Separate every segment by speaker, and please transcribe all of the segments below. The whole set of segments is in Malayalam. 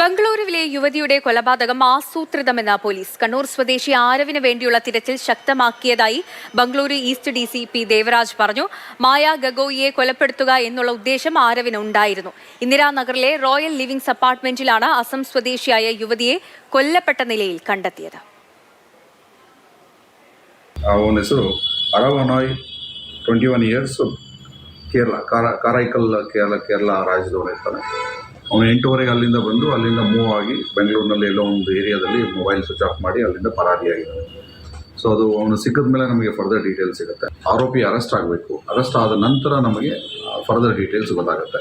Speaker 1: ബംഗളൂരുവിലെ യുവതിയുടെ കൊലപാതകം ആസൂത്രിതമെന്ന പോലീസ് കണ്ണൂർ സ്വദേശി ആരവിന് വേണ്ടിയുള്ള തിരച്ചിൽ ശക്തമാക്കിയതായി Bengaluru east D C P Devaraj പറഞ്ഞു. മായ ഗഗോയിയെ കൊലപ്പെടുത്തുക എന്നുള്ള ഉദ്ദേശം ആരവിന് ഉണ്ടായിരുന്നു ഇന്ദിരാനഗറിലെ റോയൽ ലിവിംഗ്സ് അപ്പാർട്ട്മെന്റിലാണ് അസം സ്വദേശിയായ യുവതിയെ കൊല്ലപ്പെട്ട നിലയിൽ കണ്ടെത്തിയത്.
Speaker 2: ಅವನ ಹೆಸರು ಅರವನಾಯ್ ಅವನು ಎಂಟೂವರೆಗೆ ಅಲ್ಲಿಂದ ಬಂದು ಅಲ್ಲಿಂದ ಮೂವ್ ಆಗಿ ಬೆಂಗಳೂರಿನಲ್ಲಿ ಎಲ್ಲೋ ಒಂದು ಏರಿಯಾದಲ್ಲಿ ಮೊಬೈಲ್ ಸ್ವಿಚ್ ಆಫ್ ಮಾಡಿ ಅಲ್ಲಿಂದ ಪರಾರಿಯಾಗಿದ್ದಾನೆ ಸೊ ಅದು ಅವನು ಸಿಕ್ಕಿದ ಮೇಲೆ ನಮಗೆ ಫರ್ದರ್ ಡೀಟೇಲ್ಸ್ ಸಿಗುತ್ತೆ ಆರೋಪಿ ಅರೆಸ್ಟ್ ಆಗಬೇಕು ಅರೆಸ್ಟ್ ಆದ ನಂತರ ನಮಗೆ ಫರ್ದರ್ ಡೀಟೇಲ್ಸ್ ಗೊತ್ತಾಗುತ್ತೆ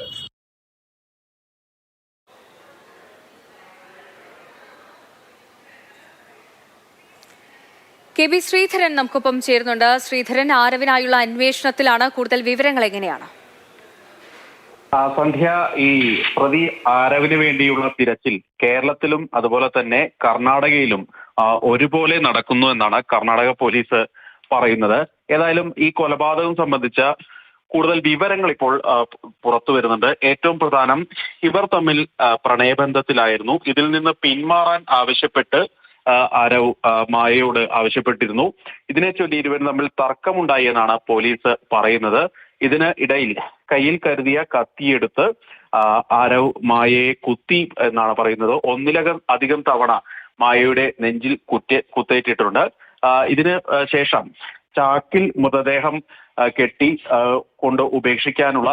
Speaker 1: കെ ബി ശ്രീധരൻ നമുക്കൊപ്പം ചേരുന്നുണ്ട് ശ്രീധരൻ ആരവിനായുള്ള അന്വേഷണത്തിലാണ് കൂടുതൽ വിവരങ്ങൾ എങ്ങനെയാണ്
Speaker 3: ആ, സന്ധ്യ ഈ പ്രതി ആരവിന് വേണ്ടിയുള്ള തിരച്ചിൽ കേരളത്തിലും അതുപോലെ തന്നെ കർണാടകയിലും ഒരുപോലെ നടക്കുന്നു എന്നാണ് കർണാടക പോലീസ് പറയുന്നത്. ഏതായാലും ഈ കൊലപാതകം സംബന്ധിച്ച കൂടുതൽ വിവരങ്ങൾ ഇപ്പോൾ പുറത്തു വരുന്നുണ്ട്. ഏറ്റവും പ്രധാനം ഇവർ തമ്മിൽ പ്രണയബന്ധത്തിലായിരുന്നു. ഇതിൽ നിന്ന് പിന്മാറാൻ ആവശ്യപ്പെട്ട് ആരവ് മായയോട് ആവശ്യപ്പെട്ടിരുന്നു. ഇതിനെ ചൊല്ലി ഇരുവരും തമ്മിൽ തർക്കമുണ്ടായി എന്നാണ് പോലീസ് പറയുന്നത്. ഇതിന് ഇടയിൽ കയ്യിൽ കരുതിയ കത്തിയെടുത്ത് ആരവ് മായയെ കുത്തി എന്നാണ് പറയുന്നത്. ഒന്നിലകം അധികം തവണ മായയുടെ നെഞ്ചിൽ കുറ്റ കുത്തേറ്റിട്ടുണ്ട്. ഇതിന് ശേഷം ചാക്കിൽ മൃതദേഹം കെട്ടി കൊണ്ട് ഉപേക്ഷിക്കാനുള്ള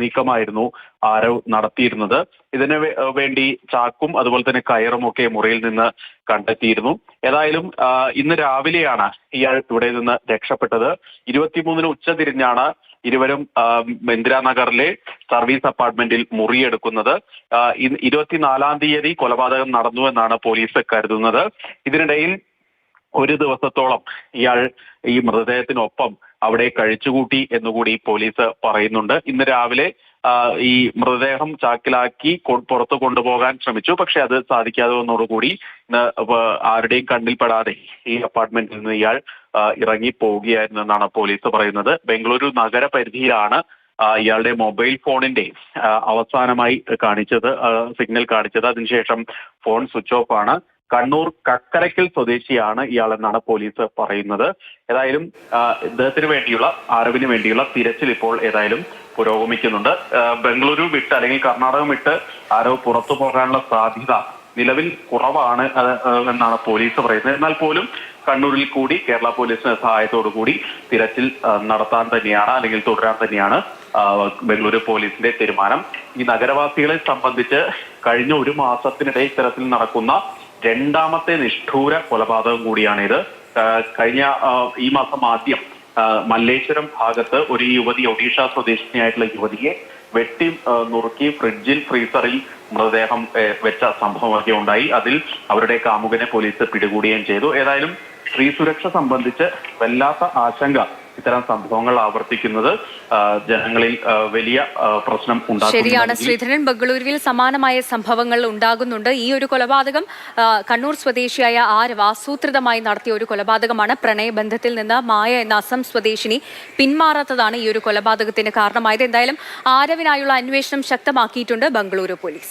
Speaker 3: നീക്കമായിരുന്നു ആരവ് നടത്തിയിരുന്നത്. ഇതിന് വേണ്ടി ചാക്കും അതുപോലെ തന്നെ കയറും ഒക്കെ മുറിയിൽ നിന്ന് കണ്ടെത്തിയിരുന്നു. ഏതായാലും ഇന്ന് രാവിലെയാണ് ഇയാൾ ഇവിടെ നിന്ന് രക്ഷപ്പെട്ടത്. ഇരുപത്തിമൂന്നിന് ഉച്ച തിരിഞ്ഞാണ് ഇരുവരും ഇന്ദിരാനഗറിലെ സർവീസ് അപ്പാർട്ട്മെന്റിൽ മുറിയെടുക്കുന്നത്. ഇരുപത്തിനാലാം തീയതി കൊലപാതകം നടന്നു എന്നാണ് പോലീസ് കരുതുന്നത്. ഇതിനിടയിൽ ഒരു ദിവസത്തോളം ഇയാൾ ഈ മൃതദേഹത്തിനൊപ്പം അവിടെ കഴിച്ചുകൂട്ടി എന്നുകൂടി പോലീസ് പറയുന്നുണ്ട്. ഇന്ന് രാവിലെ ഈ മൃതദേഹം ചാക്കിലാക്കി പുറത്തു കൊണ്ടുപോകാൻ ശ്രമിച്ചു. പക്ഷെ അത് സാധിക്കാതെ വന്നതോടുകൂടി ആരുടെയും കണ്ണിൽപ്പെടാതെ ഈ അപ്പാർട്ട്മെന്റിൽ നിന്ന് ഇയാൾ ഇറങ്ങി പോവുകയായിരുന്നു എന്നാണ് പോലീസ് പറയുന്നത്. ബംഗളൂരു നഗരപരിധിയിലാണ് പരിധിയിലാണ് ഇയാളുടെ മൊബൈൽ ഫോണിന്റെ അവസാനമായി കാണിച്ചത് സിഗ്നൽ കാണിച്ചത്. അതിനുശേഷം ഫോൺ സ്വിച്ച് ഓഫ് ആണ് കണ്ണൂർ കക്കരക്കൽ സ്വദേശിയാണ് ഇയാളെന്നാണ് പോലീസ് പറയുന്നത്. ഏതായാലും ഇദ്ദേഹത്തിന് വേണ്ടിയുള്ള ആരവിന് വേണ്ടിയുള്ള തിരച്ചിൽ ഇപ്പോൾ ഏതായാലും പുരോഗമിക്കുന്നുണ്ട്. ബംഗളൂരു വിട്ട് അല്ലെങ്കിൽ കർണാടകം വിട്ട് ആരവ് പുറത്തു പോകാനുള്ള സാധ്യത നിലവിൽ കുറവാണ് എന്നാണ് പോലീസ് പറയുന്നത്. എന്നാൽ പോലും കണ്ണൂരിൽ കൂടി കേരള പോലീസിന്റെ സഹായത്തോടു കൂടി തിരച്ചിൽ നടത്താൻ തന്നെയാണ് അല്ലെങ്കിൽ തുടരാൻ തന്നെയാണ് ബംഗളൂരു പോലീസിന്റെ തീരുമാനം. ഈ നഗരവാസികളെ സംബന്ധിച്ച് കഴിഞ്ഞ ഒരു മാസത്തിനിടെ ഇത്തരത്തിൽ നടക്കുന്ന രണ്ടാമത്തെ നിഷ്ഠൂര കൊലപാതകം കൂടിയാണിത്. കഴിഞ്ഞ ഈ മാസം ആദ്യം മല്ലേശ്വരം ഭാഗത്ത് ഒരു യുവതി ഒഡീഷ സ്വദേശിനിയായിട്ടുള്ള യുവതിയെ വെട്ടി നുറുക്കി ഫ്രിഡ്ജിൽ ഫ്രീസറിൽ മൃതദേഹം വെച്ച സംഭവമൊക്കെ ഉണ്ടായി. അതിൽ അവരുടെ കാമുകനെ പോലീസ് പിടികൂടുകയും ചെയ്തു. ഏതായാലും സ്ത്രീ സുരക്ഷ സംബന്ധിച്ച് വല്ലാത്ത ആശങ്ക ഇത്തരം സംഭവങ്ങൾ ആവർത്തിക്കുന്നത് ജനങ്ങളിൽ വലിയ പ്രശ്നം പ്രശ്നം
Speaker 1: ശരിയാണ്. ശ്രീധരൻ ബംഗളൂരുവിൽ സമാനമായ സംഭവങ്ങൾ ഉണ്ടാകുന്നുണ്ട്. ഈ ഒരു കൊലപാതകം കണ്ണൂർ സ്വദേശിയായ ആരവ് ആസൂത്രിതമായി നടത്തിയ ഒരു കൊലപാതകമാണ്. പ്രണയബന്ധത്തിൽ നിന്ന് മായ എന്ന അസം സ്വദേശിനി പിന്മാറാത്തതാണ് ഈ ഒരു കൊലപാതകത്തിന് കാരണമായത്. എന്തായാലും ആരവിനായുള്ള അന്വേഷണം ശക്തമാക്കിയിട്ടുണ്ട് ബംഗളൂരു പോലീസ്.